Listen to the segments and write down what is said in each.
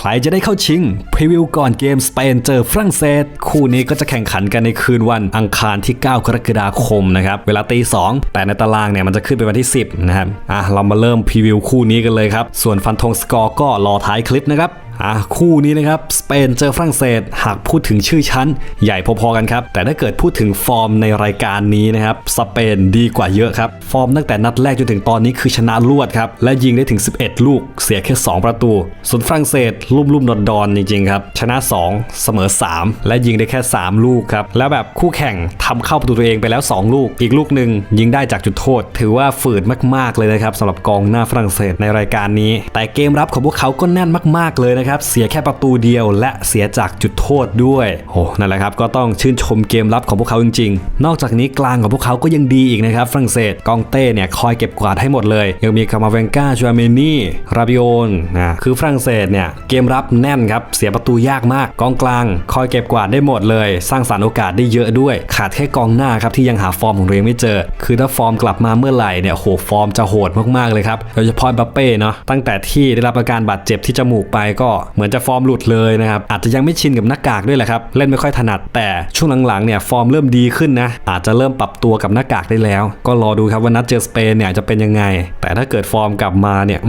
ใครจะได้เข้าชิงพรีวิวก่อนเกมสเปนเจอฝรั่งเศส คู่นี้ก็จะแข่งขันกันในคืนวันอังคารที่ 9 กรกฎาคมนะครับเวลาตี2แต่ในตารางเนี่ยมันจะขึ้นเป็นวันที่ 10 นะครับอะเรามาเริ่มพรีวิวคู่นี้กันเลยครับ ส่วนฟันธงสกอร์ก็รอท้ายคลิปนะครับ อะคู่นี้นะครับสเปนเจอฝรั่งเศสหากพูดถึงชื่อชั้น ใหญ่พอๆกันครับ แต่ถ้าเกิดพูดถึงฟอร์มในรายการนี้นะครับสเปนดีกว่าเยอะครับฟอร์มตั้งแต่นัดแรกจนถึงตอนนี้คือชนะรวดครับและยิงได้ถึง 11 ลูก เสียแค่ 2 ประตู ส่วนฝรั่งเศสลุ่มๆดอนดอนๆจริงๆครับชนะ 2 เสมอ 3 และยิงได้แค่ 3 ลูกครับแล้วแบบคู่แข่งทำเข้าประตูตัวเองไปแล้ว 2 ลูก อีกลูกหนึ่งยิงได้จากจุดโทษ ถือว่าฝืดมากๆเลยนะครับสำหรับกองหน้าฝรั่งเศสในรายการนี้ แต่เกมรับของพวกเขาก็แน่นมากๆเลยนะครับเสียแค่ประตูเดียว และเสียจากจุดโทษด้วยโอ้นั่นแหละครับก็ต้องชื่นชมเกมรับของพวกเขาจริงๆ นอกจากนี้กลางของพวกเขาก็ยังดีอีกนะครับฝรั่งเศสกองเต้เนี่ยคอยเก็บกวาดให้หมดเลย ยังมีคามาเวนกาจูอาเมนี่ราบิโอนนะคือฝรั่งเศสเนี่ยเกมรับแน่นครับเสียประตูยากมากกองกลาง คอยเก็บกวาดได้หมดเลย สร้างสรรค์โอกาสได้เยอะด้วย ขาดแค่กองหน้าครับที่ยังหาฟอร์มของตัวเองไม่เจอ คือถ้าฟอร์มกลับมาเมื่อไหร่เนี่ยโหฟอร์มจะโหดมากๆเลยครับโดยเฉพาะบัปเป้เนาะตั้งแต่ที่ได้รับอาการบาดเจ็บที่จมูกไปก็เหมือนจะฟอร์มหลุดเลยนะครับ อาจจะยังไม่ชินกับหน้ากากด้วยแหละครับ เล่นไม่ค่อยถนัด แต่ช่วงหลังๆเนี่ยฟอร์มเริ่มดีขึ้นนะ อาจจะเริ่มปรับตัวกับหน้ากากได้แล้ว ก็รอดูครับว่านัดเจอสเปนเนี่ยจะเป็นยังไง แต่ถ้าเกิดฟอร์มกลับมาเนี่ย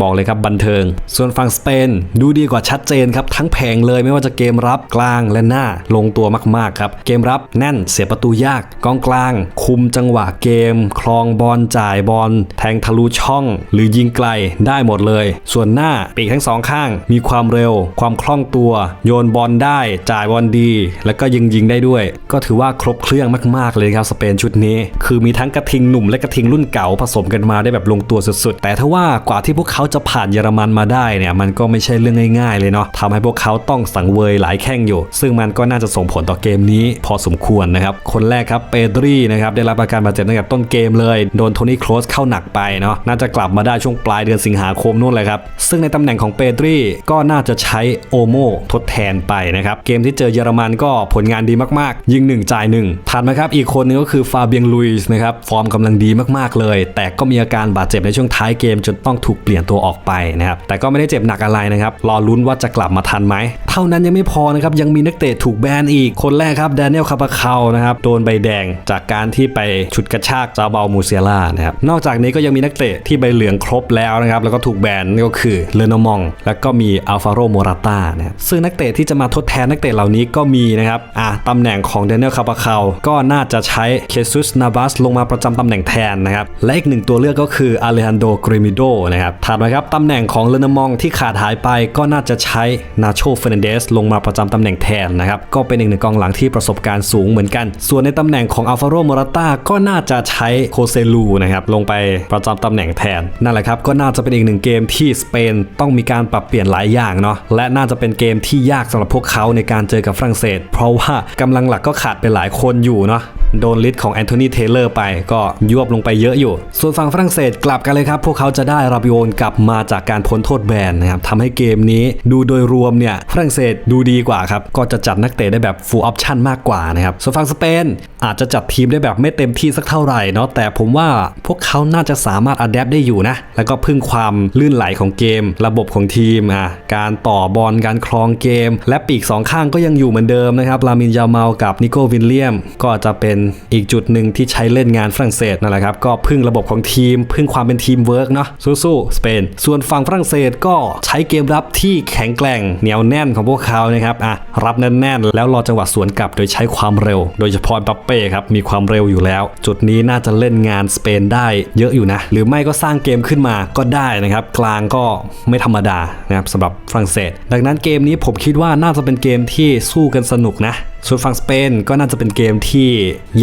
บอกเลยครับบันเทิง ส่วนฝั่งสเปนดูดีกว่าชัดเจนครับทั้งแผงเลยไม่ว่าจะเกมรับกลางและหน้าลงตัวมากๆครับเกมรับแน่นเสียประตูยากกองกลาง คุมจังหวะเกม คลองบอลจ่ายบอลแทงทะลุช่อง หรือยิงไกลได้หมดเลย ส่วนหน้าปีกทั้งสองข้างมีความความเร็ว ความคล่องตัว โยนบอลได้จ่ายบอลดี แล้วก็ยิงยิงได้ด้วย ก็ถือว่าครบเครื่องมาก ๆ เลยครับสเปนชุดนี้ คือมีทั้งกระทิงหนุ่มและกระทิงรุ่นเก่าผสมกันมาได้แบบลงตัวสุดๆ แต่ถ้าว่ากว่าที่พวกเขาจะผ่านเยอรมันมาได้เนี่ยมันก็ไม่ใช่เรื่องง่าย ๆ เลยเนาะทำให้พวกเขาต้องสังเวยหลายแข้งอยู่ ซึ่งมันก็น่าจะส่งผลต่อเกมนี้ พอสมควรนะครับคนแรกครับเปดรีนะครับได้รับอาการบาดเจ็บตั้งแต่ต้นเกมเลยโดนโทนี่โครสเข้าหนักไปเนาะน่าจะกลับมาได้ช่วงปลายเดือนสิงหาคมนู่นเลยครับซึ่งในตำแหน่งของเปดรีก็น่าจะใช้โอโมทดแทนไปนะครับ เกมที่เจอเยอรมันก็ผลงานดีมากๆ ยิง 1 จ่าย 1 ถัดมาครับ อีกคนนึงก็คือฟาเบียงลุยส์นะครับ ฟอร์มกำลังดีมากๆเลย แต่ก็มีอาการบาดเจ็บในช่วงท้ายเกมจนต้องถูกเปลี่ยนตัวออกไปนะครับ แต่ก็ไม่ได้เจ็บหนักอะไรนะครับ รอลุ้นว่าจะกลับมาทันไหม เท่านั้นยังไม่พอนะครับ ยังมีนักเตะถูกแบนอีก คนแรกครับแดเนียลคาปาเคานะครับ โดนใบแดงจากการที่ไปฉุดกระชากซาเบามูเซียล่านะครับ นอกจากนี้ก็ยังมีนักเตะที่ใบเหลืองครบแล้วนะครับ แล้วก็ถูกแบนก็คือเลโนมอง แล้วก็มีอัลฟาโรโมราตานะครับซึ่งนักเตะที่จะมาทดแทนนักเตะเหล่านี้ก็มีนะครับอะตำแหน่งของแดนเนลคาปาเคาก็น่าจะใช้เคซุสนาบัสลงมาประจำตำแหน่งแทนนะครับและอีกหนึ่งตัวเลือกก็คืออาเลฮันโดกริมิโดนะครับถัดมาครับตำแหน่งของเลโนมองที่ขาดหายไปก็น่าจะใช้นาโชเฟรนเดสลงมาประจำตำแหน่งแทนนะครับก็เป็นอีกหนึ่งกองหลังที่ประสบการณ์สูงเหมือนกัน ส่วนในตำแหน่งของอัลฟาโรโมราตาก็น่าจะใช้โคเซลูนะครับลงไปประจำตำแหน่งแทนนั่นแหละครับก็น่าจะเป็นอีกหนึ่งเกมที่สเปนต้องมีการปรับเปลี่ยนหลายอย่างเนาะและน่าจะเป็นเกมที่ยากสำหรับพวกเขาในการเจอกับฝรั่งเศส เพราะว่ากำลังหลักก็ขาดไปหลายคนอยู่เนาะโดนลิดของแอนโทนีเทเลอร์ไปก็ยวบลงไปเยอะอยู่ ส่วนฝั่งฝรั่งเศสกลับกันเลยครับ พวกเขาจะได้ราบิโอนกลับมาจากการพ้นโทษแบนนะครับทำให้เกมนี้ดูโดยรวมเนี่ยฝรั่งเศสดูดีกว่าครับก็จะจัดนักเตะได้แบบ full option มากกว่านะครับส่วนฝั่งสเปนอาจจะจัดทีมได้แบบไม่เต็มที่สักเท่าไหร่เนาะแต่ผมว่าพวกเขาน่าจะสามารถอัดแอปได้อยู่นะแล้วก็พึ่งความลื่นไหลของเกม ระบบของทีมอะ การต่อบอลการครองเกม และปีกสองข้างก็ยังอยู่เหมือนเดิมนะครับลามินยาเมากับนิโกวินเลียม ก็จะเป็นอีกจุดหนึ่งที่ใช้เล่นงานฝรั่งเศสนั่นแหละครับก็พึ่งระบบของทีม พึ่งความเป็นทีมเวิร์กเนาะสู้ๆสเปน ส่วนฝั่งฝรั่งเศสก็ใช้เกมรับที่แข็งแกร่งเหนียวแน่นของพวกเขานะครับอะรับแน่นๆ แล้วรอจังหวะสวนกลับโดยใช้ความเร็ว โดยเฉพาะบัปเป้ครับมีความเร็วอยู่แล้ว จุดนี้น่าจะเล่นงานสเปนได้เยอะอยู่นะ หรือไม่ก็สร้างเกมขึ้นมาก็ได้นะครับ กลางก็ไม่ธรรมดานะครับสำหรับฝรั่งเศส ดังนั้นเกมนี้ผมคิดว่าน่าจะเป็นเกมที่สู้กันสนุกนะ ส่วนฝั่งสเปนก็น่าจะเป็นเกมที่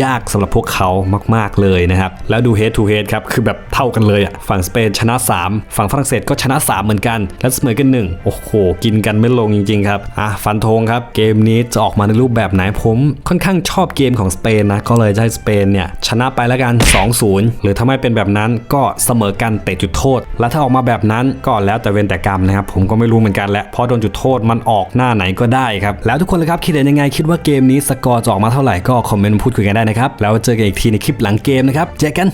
ยากสำหรับพวกเขามาก ๆ เลยนะครับ แล้วดู head to head ครับ คือแบบเท่ากันเลยอะฝั่งสเปนชนะ 3 ฝั่งฝรั่งเศสก็ชนะ 3 เหมือนกัน และเสมอกัน 1 โอ้โห กินกันไม่ลงจริง ๆ ครับ อะ ฟันธงครับ เกมนี้จะออกมาในรูปแบบไหนผมค่อนข้างชอบเกมของสเปนนะ ก็เลยจะให้สเปนเนี่ยชนะไปแล้วกัน 2-0 หรือถ้าไม่เป็นแบบนั้นก็เสมอกันเตะจุดโทษ และถ้าออกมาแบบนั้นก็แล้วแต่เวรแต่กรรมนะครับผมก็ไม่รู้เหมือนกันแหละเพราะโดนจุดโทษมันออกหน้าไหนก็ได้ครับแล้วทุกคนเลยครับคิดเห็นยังไงคิดว่าเกมนี้สกอร์จะออกมาเท่าไหร่ก็คอมเมนต์พูดคุยกันได้นะครับ แล้วเจอกันอีกทีในคลิปหลังเกมนะครับ เจอกัน